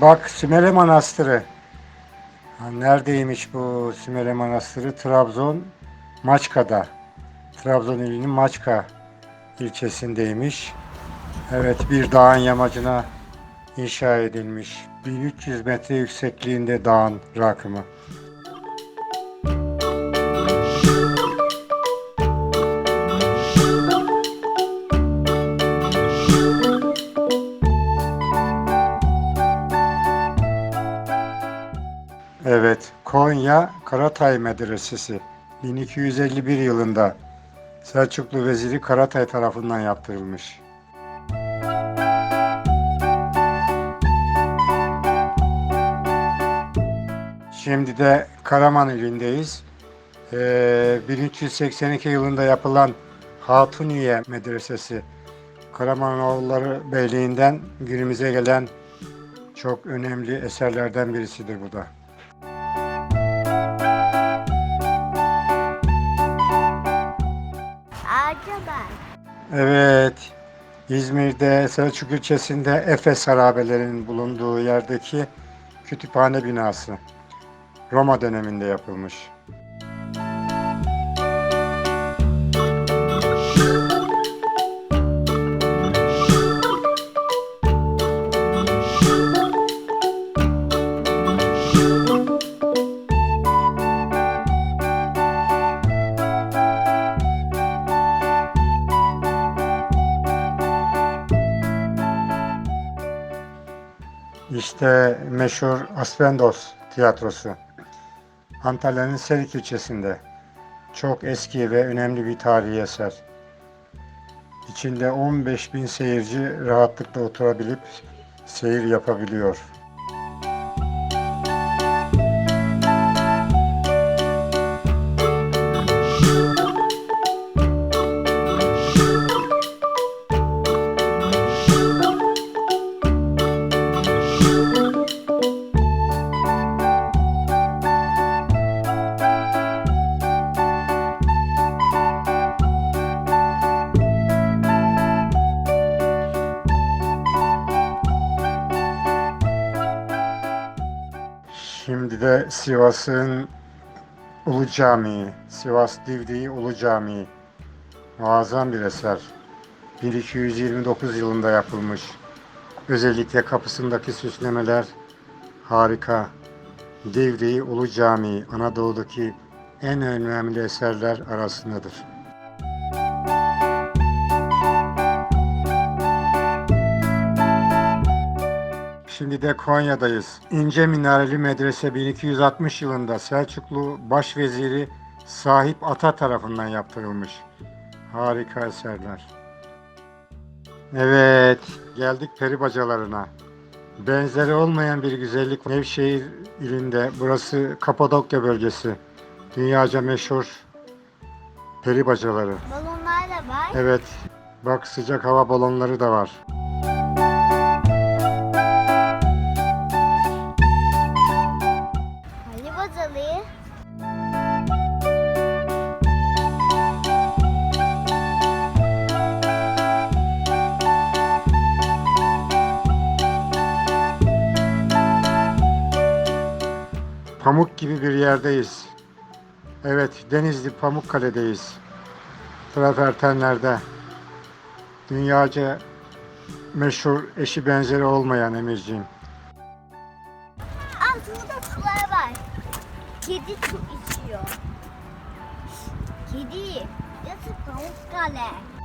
Bak Sümele Manastırı. Ha, neredeymiş bu Sümele Manastırı? Trabzon Maçka'da. Trabzon ilinin Maçka ilçesindeymiş. Evet bir dağın yamacına inşa edilmiş. 1300 metre yüksekliğinde dağın rakımı. Konya Karatay Medresesi 1251 yılında Selçuklu Veziri Karatay tarafından yaptırılmış. Şimdi de Karaman ilindeyiz. Ee, 1382 yılında yapılan Hatuniye Medresesi Karamanoğulları Beyliği'nden günümüze gelen çok önemli eserlerden birisidir bu da. Evet, İzmir'de Selçuk ilçesinde Efes harabelerinin bulunduğu yerdeki kütüphane binası. Roma döneminde yapılmış. İşte meşhur Aspendos tiyatrosu. Antalya'nın Serik ilçesinde. Çok eski ve önemli bir tarihi eser. İçinde 15 bin seyirci rahatlıkla oturabilip seyir yapabiliyor. Şimdi de Sivas'ın Ulu Camii, Sivas Divriği Ulu Camii. Muazzam bir eser. 1229 yılında yapılmış. Özellikle kapısındaki süslemeler harika. Divriği Ulu Camii Anadolu'daki en önemli eserler arasındadır. Şimdi de Konya'dayız. İnce Minareli Medrese 1260 yılında Selçuklu Başveziri Sahip Ata tarafından yaptırılmış. Harika eserler. Evet, geldik peri bacalarına. Benzeri olmayan bir güzellik Nevşehir ilinde. Burası Kapadokya bölgesi. Dünyaca meşhur peri bacaları. Balonlar da var. Evet, bak sıcak hava balonları da var. Pamuk gibi bir yerdeyiz. Evet, Denizli Pamukkale'deyiz. Travertenlerde. Dünyaca meşhur eşi benzeri olmayan Emirciğim. Altında sular var. Kedi su içiyor. Kedi. Yatık pamuk kale.